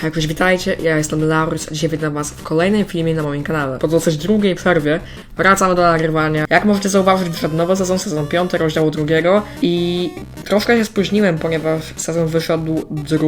Hej, cześć, witajcie, ja jestem Laurys, a dzisiaj witam was w kolejnym filmie na moim kanale. Po dosyć długiej przerwie wracamy do nagrywania. Jak możecie zauważyć, wyszedł nowy sezon, sezon 5, rozdziału drugiego i troszkę się spóźniłem, ponieważ sezon wyszedł 2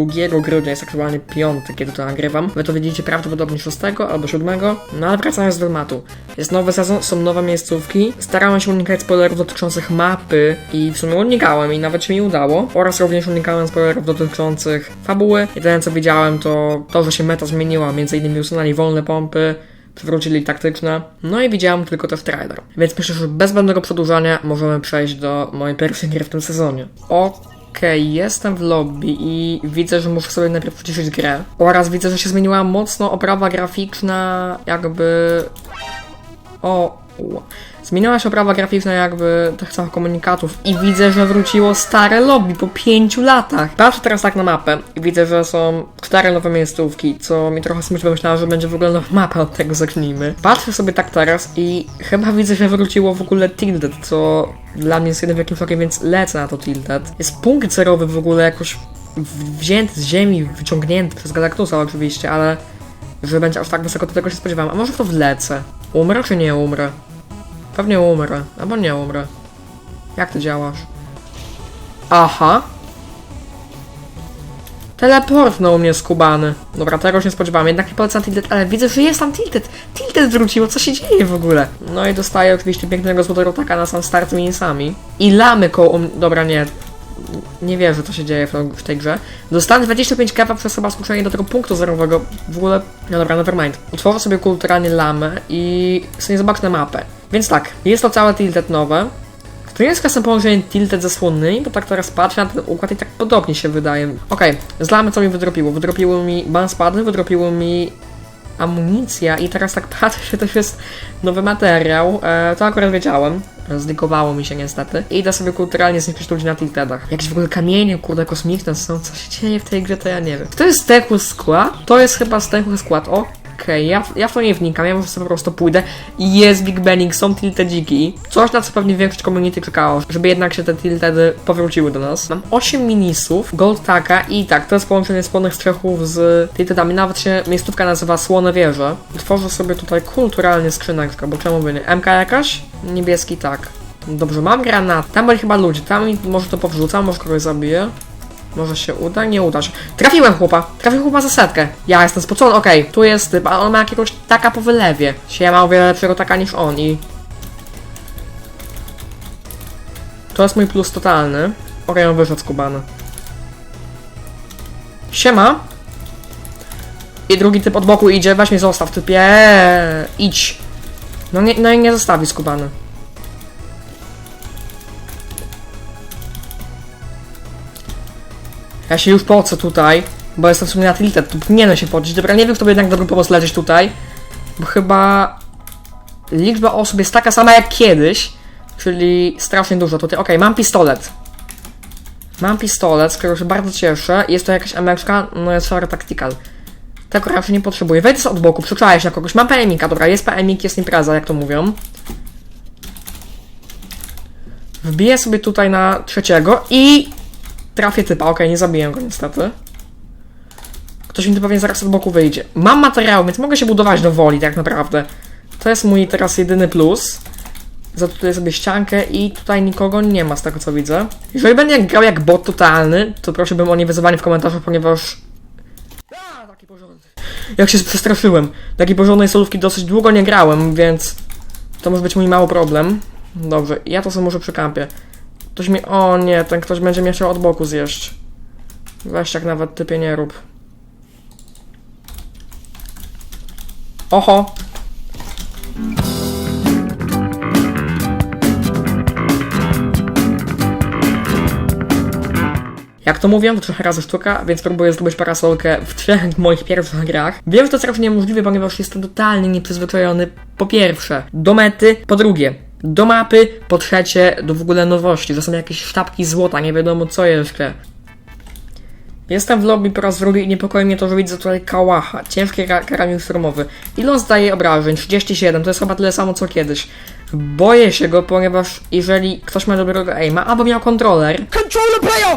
grudnia, jest aktualnie 5, kiedy to nagrywam. Wy to widzicie prawdopodobnie 6 albo 7, no ale wracając do tematu. Jest nowy sezon, są nowe miejscówki, starałem się unikać spoilerów dotyczących mapy i w sumie unikałem i nawet się mi udało. Oraz również unikałem spoilerów dotyczących fabuły. Jedyne co widziałem to to, że się meta zmieniła, między innymi usunęli wolne pompy, przywrócili taktyczne. No i widziałem tylko też trailer. Więc myślę, że bez zbędnego przedłużania możemy przejść do mojej pierwszej gry w tym sezonie. Okej, jestem w lobby i widzę, że muszę sobie najpierw przyciszyć grę. Oraz widzę, że się zmieniła mocno oprawa graficzna, jakby... O. Zmieniła się oprawa graficzna jakby tych samych komunikatów i widzę, że wróciło stare lobby po pięciu latach. Patrzę teraz tak na mapę i widzę, że są cztery nowe miejscówki, co mi trochę smutno, myślałem, że będzie w ogóle nowa mapa, od tego zacznijmy. Patrzę sobie tak teraz i chyba widzę, że wróciło w ogóle Tilted, co dla mnie jest jednym wielkim szokiem, więc lecę na to Tilted. Jest punkt zerowy w ogóle jakoś wzięty z ziemi, wyciągnięty przez Galactusa oczywiście, ale że będzie aż tak wysoko, to tego się spodziewałem. A może w to wlecę? Umrę czy nie umrę? Pewnie umrę, albo nie umrę. Jak ty działasz? Aha. Teleportnął mnie skubany. Dobra, tego się nie spodziewałem. Jednak nie polecam Tilted, ale widzę, że jest tam Tilted. Tilted wróciło, co się dzieje w ogóle? No i dostaję oczywiście pięknego złotego taka na sam start minisami. I lamy koło... Dobra, nie. Nie wierzę, co się dzieje w, tej grze. Dostanę 25 kewa przez chyba skoczenie do tego punktu zerowego. W ogóle... No dobra, nevermind. Utworzę sobie kulturalnie lamę i sobie zobaczę mapę. Więc tak, jest to całe Tilted nowe. To nie jest kwestia połączenia Tilted ze słonnymi, bo tak teraz patrzę na ten układ i tak podobnie się wydaje. Okej, z lamy co mi wydropiło? Wydropiło mi banspady, wydropiło mi amunicja i teraz tak patrzę, to jest nowy materiał, e, to akurat wiedziałem, zlikowało mi się niestety. I idę sobie kulturalnie zniszczyć ludzi na tiltedach. Jakieś w ogóle kamienie, kurde, kosmiczne są, co się dzieje w tej grze, to ja nie wiem. To jest zdechły skład? To jest chyba zdechły skład, Okej, ja, ja w to nie wnikam, ja może sobie po prostu pójdę. I Jest Big Benning, są tiltedziki. Coś na co pewnie większość community czekało, żeby jednak się te tiltedy powróciły do nas. Mam 8 minisów, Gold Taka i tak, to jest połączenie słonych strzechów z tiltedami. Nawet się miejscówka nazywa Słone Wieże. Tworzę sobie tutaj kulturalnie skrzyneczkę, bo czemu by nie? MK jakaś? Niebieski tak. Dobrze, mam granat. Tam byli chyba ludzie, tam może to powrzucam, może kogoś zabiję. Może się uda? Nie uda się. Trafiłem chłopa! Trafiłem chłopa za setkę. Ja jestem spocony, okej, tu jest typ, a on ma jakiegoś taka po wylewie. Się ja mam o wiele lepszego taka niż on i... To jest mój plus totalny. Okej, on wyszedł z kubany. Siema! I drugi typ od boku idzie, weź mnie zostaw, typie, idź. No nie, no i nie zostawi skubany. Ja się już pocę tutaj, bo jestem w sumie na tilted, tu powinienem się pocić. Dobra, nie wiem, kto by jednak dobry pomysł lecieć tutaj, bo chyba liczba osób jest taka sama jak kiedyś, czyli strasznie dużo tutaj. Okej, mam pistolet. Mam pistolet, z którego się bardzo cieszę. Jest to jakaś emeczka, no jest Fire Tactical. Tego raczej nie potrzebuję. Sobie od boku, przyczaić na kogoś. Mam PMika, dobra, jest PMik, jest impreza, jak to mówią. Wbiję sobie tutaj na trzeciego i trafię typa. Okej, nie zabiję go niestety. Ktoś mi tu pewnie zaraz od boku wyjdzie. Mam materiał, więc mogę się budować do woli, tak naprawdę. To jest mój teraz jedyny plus. Zatuję sobie ściankę i tutaj nikogo nie ma z tego co widzę. Jeżeli będę grał jak bot totalny, to prosiłbym o niewyzywanie w komentarzach, ponieważ... Taki porządny. Jak się przestraszyłem. Takiej porządnej solówki dosyć długo nie grałem, więc... To może być mój mały problem. Dobrze, ja to sobie może przykampię. Ktoś mi... O nie, ten ktoś będzie mnie chciał od boku zjeść. Weź tak nawet typie nie rób. Oho! Jak to mówię, to trochę razy sztuka, więc próbuję zdobyć parasolkę w trzech moich pierwszych grach. Wiem, że to jest raczej niemożliwe, ponieważ jestem totalnie nieprzyzwyczajony, po pierwsze, do mety, po drugie, do mapy, po trzecie, do w ogóle nowości, że są jakieś sztabki złota, nie wiadomo co jeszcze. Jestem w lobby po raz drugi i niepokoi mnie to, że widzę tutaj kałacha, ciężki ka- karabin szturmowy. Ile on zdaje obrażeń? 37, to jest chyba tyle samo co kiedyś. Boję się go, ponieważ jeżeli ktoś ma dobrego aima, albo miał kontroler, Controller player!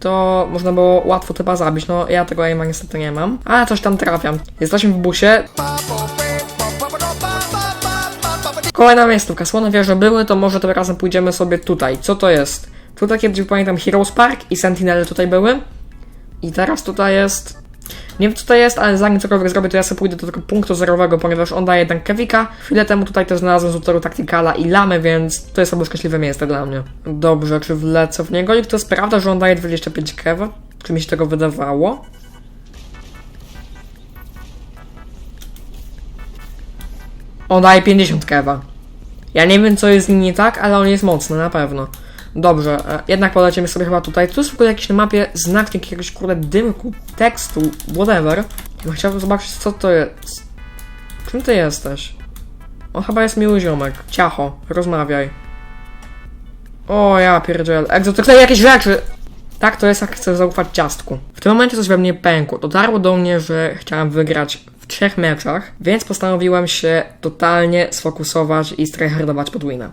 to można było łatwo typa zabić. No ja tego aima niestety nie mam, ale coś tam trafiam. Jesteśmy w busie. Kolejna miejscówka. Słone wieże były, to może tym razem pójdziemy sobie tutaj. Co to jest? Tutaj kiedyś pamiętam Heroes Park i Sentinele tutaj były. I teraz tutaj jest... Nie wiem co to jest, ale zanim cokolwiek zrobię, to ja sobie pójdę do tego punktu zerowego, ponieważ on daje tankewika. Chwilę temu tutaj też znalazłem z utoru Tacticala i lamy, więc to jest albo szczęśliwe miejsce dla mnie. Dobrze, czy wlecę w niego? I to jest prawda, że on daje 25 kewa? Czy mi się tego wydawało? On daje 50 kewa. Ja nie wiem, co jest z nim nie tak, ale on jest mocny, na pewno. Dobrze, e, jednak polecimy sobie chyba tutaj. Tu jest w ogóle jakiś na mapie znacznik jakiegoś kurde dymku, tekstu, whatever. Chciałbym zobaczyć, co to jest. Czym ty jesteś? On chyba jest miły ziomek. Ciacho, rozmawiaj. O, ja pierdzielę. Egzotyczne jakieś rzeczy! Tak, to jest jak chcę zaufać ciastku. W tym momencie coś we mnie pękło. Dotarło do mnie, że chciałem wygrać w trzech meczach, więc postanowiłem się totalnie sfokusować i stryhardować pod wina.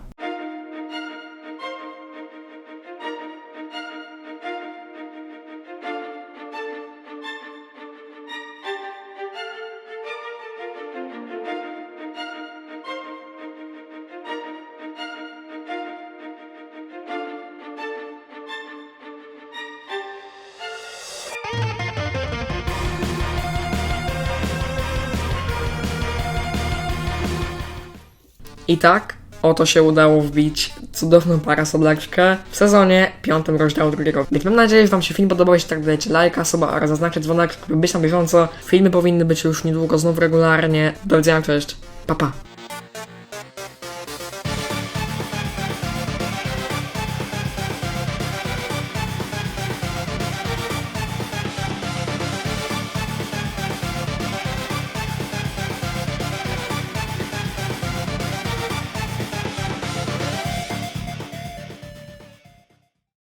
I tak oto się udało wbić cudowną parasoleczkę w sezonie piątym rozdziału drugiego. Więc mam nadzieję, że Wam się film podobał. Jeśli tak, dajcie lajka, suba oraz zaznaczcie dzwonek, żeby być na bieżąco. Filmy powinny być już niedługo znów regularnie. Do widzenia, cześć. Pa, pa.